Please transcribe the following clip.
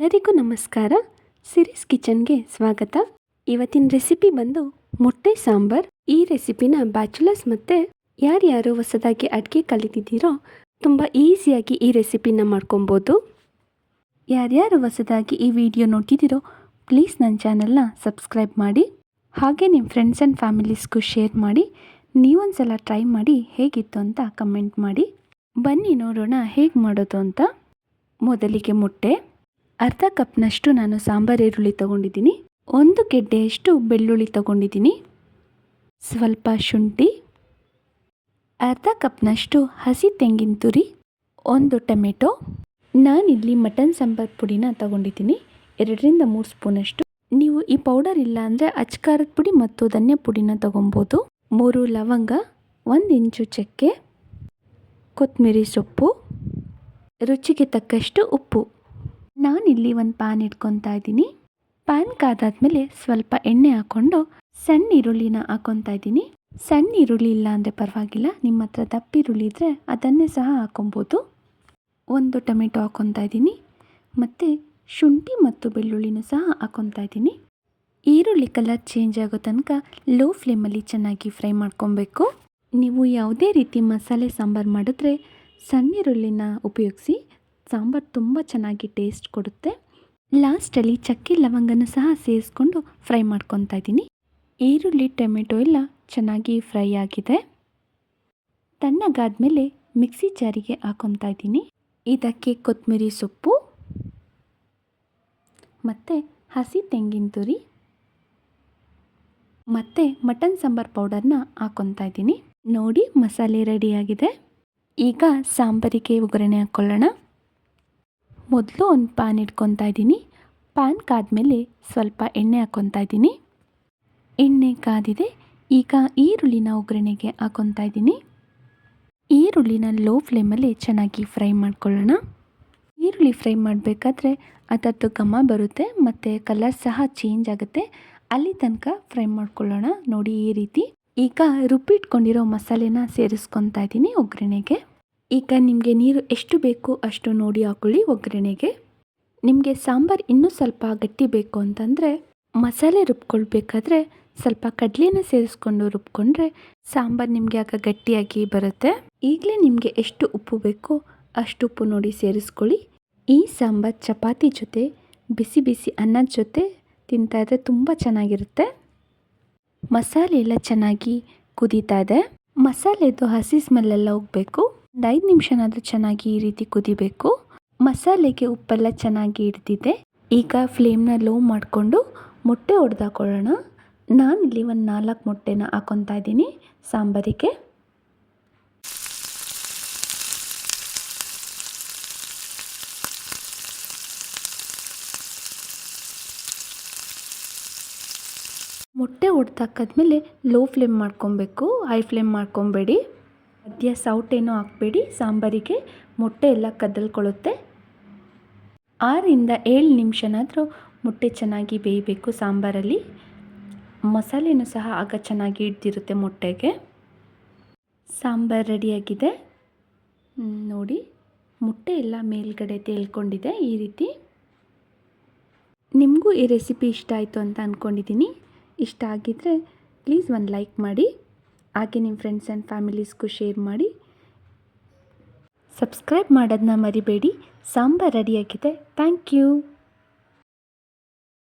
ಎಲ್ಲರಿಗೂ ನಮಸ್ಕಾರ. ಸಿರೀಸ್ ಕಿಚನ್ಗೆ ಸ್ವಾಗತ. ಇವತ್ತಿನ ರೆಸಿಪಿ ಬಂದು ಮೊಟ್ಟೆ ಸಾಂಬಾರ್. ಈ ರೆಸಿಪಿನ ಬ್ಯಾಚುಲರ್ಸ್ ಮತ್ತು ಯಾರ್ಯಾರು ಹೊಸದಾಗಿ ಅಡುಗೆ ಕಲಿತಿದ್ದೀರೋ ತುಂಬ ಈಸಿಯಾಗಿ ಈ ರೆಸಿಪಿನ ಮಾಡ್ಕೊಬೋದು. ಯಾರ್ಯಾರು ಹೊಸದಾಗಿ ಈ ವಿಡಿಯೋ ನೋಡ್ತಿದ್ದೀರೋ ಪ್ಲೀಸ್ ನನ್ನ ಚಾನಲ್ನ ಸಬ್ಸ್ಕ್ರೈಬ್ ಮಾಡಿ. ಹಾಗೆ ನಿಮ್ಮ ಫ್ರೆಂಡ್ಸ್ ಆ್ಯಂಡ್ ಫ್ಯಾಮಿಲೀಸ್ಗೂ ಶೇರ್ ಮಾಡಿ. ನೀವೊಂದ್ಸಲ ಟ್ರೈ ಮಾಡಿ ಹೇಗಿತ್ತು ಅಂತ ಕಮೆಂಟ್ ಮಾಡಿ. ಬನ್ನಿ ನೋಡೋಣ ಹೇಗೆ ಮಾಡೋದು ಅಂತ. ಮೊದಲಿಗೆ ಮೊಟ್ಟೆ. ಅರ್ಧ ಕಪ್ನಷ್ಟು ನಾನು ಸಾಂಬಾರು ಈರುಳ್ಳಿ ತಗೊಂಡಿದ್ದೀನಿ. ಒಂದು ಗೆಡ್ಡೆಯಷ್ಟು ಬೆಳ್ಳುಳ್ಳಿ ತಗೊಂಡಿದ್ದೀನಿ. ಸ್ವಲ್ಪ ಶುಂಠಿ. ಅರ್ಧ ಕಪ್ನಷ್ಟು ಹಸಿ ತೆಂಗಿನ ತುರಿ. ಒಂದು ಟೊಮೆಟೊ. ನಾನಿಲ್ಲಿ ಮಟನ್ ಸಾಂಬಾರು ಪುಡಿನ ತಗೊಂಡಿದ್ದೀನಿ. ಎರಡರಿಂದ ಮೂರು ಸ್ಪೂನಷ್ಟು. ನೀವು ಈ ಪೌಡರ್ ಇಲ್ಲ ಅಂದರೆ ಅಚ್ಕಾರದ ಪುಡಿ ಮತ್ತು ಧನ್ಯ ಪುಡಿನ ತಗೊಬೋದು. ಮೂರು ಲವಂಗ. ಒಂದು ಇಂಚು ಚಕ್ಕೆ. ಕೊತ್ತಂಬರಿ ಸೊಪ್ಪು. ರುಚಿಗೆ ತಕ್ಕಷ್ಟು ಉಪ್ಪು. ನಾನಿಲ್ಲಿ ಒಂದು ಪ್ಯಾನ್ ಇಟ್ಕೊತಾ ಇದ್ದೀನಿ. ಪ್ಯಾನ್ ಕಾದಾದ್ಮೇಲೆ ಸ್ವಲ್ಪ ಎಣ್ಣೆ ಹಾಕ್ಕೊಂಡು ಸಣ್ಣ ಈರುಳ್ಳಿನ ಹಾಕೊತಾ ಇದ್ದೀನಿ. ಸಣ್ಣ ಈರುಳ್ಳಿ ಇಲ್ಲ ಅಂದರೆ ಪರವಾಗಿಲ್ಲ, ನಿಮ್ಮ ಹತ್ರ ದಪ್ಪ ಈರುಳ್ಳಿ ಇದ್ದರೆ ಅದನ್ನೇ ಸಹ ಹಾಕೊಬೋದು. ಒಂದು ಟೊಮೆಟೊ ಹಾಕ್ಕೊತಾ ಇದ್ದೀನಿ. ಮತ್ತು ಶುಂಠಿ ಮತ್ತು ಬೆಳ್ಳುಳ್ಳಿನೂ ಸಹ ಹಾಕ್ಕೊತಾ ಇದ್ದೀನಿ. ಈರುಳ್ಳಿ ಕಲರ್ ಚೇಂಜ್ ಆಗೋ ತನಕ ಲೋ ಫ್ಲೇಮಲ್ಲಿ ಚೆನ್ನಾಗಿ ಫ್ರೈ ಮಾಡ್ಕೊಬೇಕು. ನೀವು ಯಾವುದೇ ರೀತಿ ಮಸಾಲೆ ಸಾಂಬಾರು ಮಾಡಿದ್ರೆ ಸಣ್ಣ ಈರುಳ್ಳಿನ ಉಪಯೋಗಿಸಿ ಸಾಂಬಾರು ತುಂಬ ಚೆನ್ನಾಗಿ ಟೇಸ್ಟ್ ಕೊಡುತ್ತೆ. ಲಾಸ್ಟಲ್ಲಿ ಚಕ್ಕೆ ಲವಂಗನ ಸಹ ಸೇರಿಸ್ಕೊಂಡು ಫ್ರೈ ಮಾಡ್ಕೊತಾ ಇದ್ದೀನಿ. ಈರುಳ್ಳಿ, ಟೊಮೆಟೊ ಎಲ್ಲ ಚೆನ್ನಾಗಿ ಫ್ರೈ ಆಗಿದೆ. ತಣ್ಣಗಾದ್ಮೇಲೆ ಮಿಕ್ಸಿ ಜಾರಿಗೆ ಹಾಕೊತಾ ಇದ್ದೀನಿ. ಇದಕ್ಕೆ ಕೊತ್ತಂಬರಿ ಸೊಪ್ಪು ಮತ್ತು ಹಸಿ ತೆಂಗಿನ ತುರಿ ಮತ್ತು ಮಟನ್ ಸಾಂಬಾರ್ ಪೌಡರ್ನ ಹಾಕೊತಾ ಇದ್ದೀನಿ. ನೋಡಿ ಮಸಾಲೆ ರೆಡಿಯಾಗಿದೆ ಈಗ ಸಾಂಬಾರಿಗೆ ಒಗ್ಗರಣೆ ಹಾಕ್ಕೊಳ್ಳೋಣ ಮೊದಲು ಒಂದು ಪ್ಯಾನ್ ಇಟ್ಕೊತಾ ಇದ್ದೀನಿ. ಪ್ಯಾನ್ ಕಾದ್ಮೇಲೆ ಸ್ವಲ್ಪ ಎಣ್ಣೆ ಹಾಕ್ಕೊತಾ ಇದ್ದೀನಿ. ಎಣ್ಣೆ ಕಾದಿದೆ, ಈಗ ಈರುಳ್ಳಿನ ಒಗ್ಗರಣೆಗೆ ಹಾಕ್ಕೊತಾ ಇದ್ದೀನಿ. ಈರುಳ್ಳಿನ ಲೋ ಫ್ಲೇಮಲ್ಲಿ ಚೆನ್ನಾಗಿ ಫ್ರೈ ಮಾಡ್ಕೊಳ್ಳೋಣ. ಈರುಳ್ಳಿ ಫ್ರೈ ಮಾಡಬೇಕಾದ್ರೆ ಅದರದ್ದು ಘಮ ಬರುತ್ತೆ, ಮತ್ತು ಕಲರ್ ಸಹ ಚೇಂಜ್ ಆಗುತ್ತೆ. ಅಲ್ಲಿ ತನಕ ಫ್ರೈ ಮಾಡ್ಕೊಳ್ಳೋಣ, ನೋಡಿ ಈ ರೀತಿ. ಈಗ ರುಬ್ಬಿಟ್ಕೊಂಡಿರೋ ಮಸಾಲೆನ ಸೇರಿಸ್ಕೊತಾ ಇದ್ದೀನಿ ಒಗ್ಗರಣೆಗೆ. ಈಗ ನಿಮಗೆ ನೀರು ಎಷ್ಟು ಬೇಕು ಅಷ್ಟು ನೋಡಿ ಹಾಕೊಳ್ಳಿ ಒಗ್ಗರಣೆಗೆ. ನಿಮಗೆ ಸಾಂಬಾರು ಇನ್ನೂ ಸ್ವಲ್ಪ ಗಟ್ಟಿ ಬೇಕು ಅಂತಂದರೆ ಮಸಾಲೆ ರುಬ್ಕೊಳ್ಬೇಕಾದ್ರೆ ಸ್ವಲ್ಪ ಕಡಲೆನ ಸೇರಿಸ್ಕೊಂಡು ರುಬ್ಕೊಂಡ್ರೆ ಸಾಂಬಾರು ನಿಮಗೆ ಆಗ ಗಟ್ಟಿಯಾಗಿ ಬರುತ್ತೆ. ಈಗಲೇ ನಿಮಗೆ ಎಷ್ಟು ಉಪ್ಪು ಬೇಕೋ ಅಷ್ಟು ಉಪ್ಪು ನೋಡಿ ಸೇರಿಸ್ಕೊಳ್ಳಿ. ಈ ಸಾಂಬಾರು ಚಪಾತಿ ಜೊತೆ, ಬಿಸಿ ಬಿಸಿ ಅನ್ನದ ಜೊತೆ ತಿಂತಾ ಇದ್ರೆ ತುಂಬ ಚೆನ್ನಾಗಿರುತ್ತೆ. ಮಸಾಲೆ ಎಲ್ಲ ಚೆನ್ನಾಗಿ ಕುದೀತಾ ಇದೆ. ಮಸಾಲೆದು ಹಸಿ ಸ್ಮೆಲ್ಲೆಲ್ಲ ಹೋಗಬೇಕು. ಒಂದು ಐದು ನಿಮಿಷನಾದರೂ ಚೆನ್ನಾಗಿ ಈ ರೀತಿ ಕುದಿಬೇಕು. ಮಸಾಲೆಗೆ ಉಪ್ಪೆಲ್ಲ ಚೆನ್ನಾಗಿ ಹಿಡ್ದಿದೆ. ಈಗ ಫ್ಲೇಮ್ನ ಲೋ ಮಾಡಿಕೊಂಡು ಮೊಟ್ಟೆ ಹೊಡೆದಾಕೊಳ್ಳೋಣ ನಾನಿಲ್ಲಿ ಒಂದು ನಾಲ್ಕು ಮೊಟ್ಟೆನ ಹಾಕೊತಾ ಇದ್ದೀನಿ ಸಾಂಬಾರಿಗೆ. ಮೊಟ್ಟೆ ಹೊಡೆದಾಕಾದ್ಮೇಲೆ ಲೋ ಫ್ಲೇಮ್ ಮಾಡ್ಕೊಬೇಕು. ಹೈ ಫ್ಲೇಮ್ ಮಾಡ್ಕೊಬೇಡಿ. ಮಧ್ಯ ಸೌಟೇನೂ ಹಾಕಬೇಡಿ, ಸಾಂಬಾರಿಗೆ ಮೊಟ್ಟೆ ಎಲ್ಲ ಕದಲ್ಕೊಳ್ಳುತ್ತೆ ಆರಿಂದ ಏಳು ನಿಮಿಷನಾದರೂ ಮೊಟ್ಟೆ ಚೆನ್ನಾಗಿ ಬೇಯಬೇಕು ಸಾಂಬಾರಲ್ಲಿ. ಮಸಾಲೆನೂ ಸಹ ಆಗ ಚೆನ್ನಾಗಿ ಹಿಡ್ದಿರುತ್ತೆ ಮೊಟ್ಟೆಗೆ. ಸಾಂಬಾರು ರೆಡಿಯಾಗಿದೆ. ನೋಡಿ, ಮೊಟ್ಟೆ ಎಲ್ಲ ಮೇಲ್ಗಡೆ ತೇಳ್ಕೊಂಡಿದೆ ಈ ರೀತಿ. ನಿಮಗೂ ಈ ರೆಸಿಪಿ ಇಷ್ಟ ಆಯಿತು ಅಂತ ಅಂದ್ಕೊಂಡಿದ್ದೀನಿ ಇಷ್ಟ ಆಗಿದ್ದರೆ ಪ್ಲೀಸ್ ಒಂದು ಲೈಕ್ ಮಾಡಿ. ಹಾಗೆ ನಿಮ್ಮ ಫ್ರೆಂಡ್ಸ್ ಆ್ಯಂಡ್ ಫ್ಯಾಮಿಲೀಸ್ಗೂ ಶೇರ್ ಮಾಡಿ. ಸಬ್ಸ್ಕ್ರೈಬ್ ಮಾಡೋದನ್ನ ಮರಿಬೇಡಿ. ಸಾಂಬಾರು ರೆಡಿಯಾಗಿದೆ ಥ್ಯಾಂಕ್ ಯು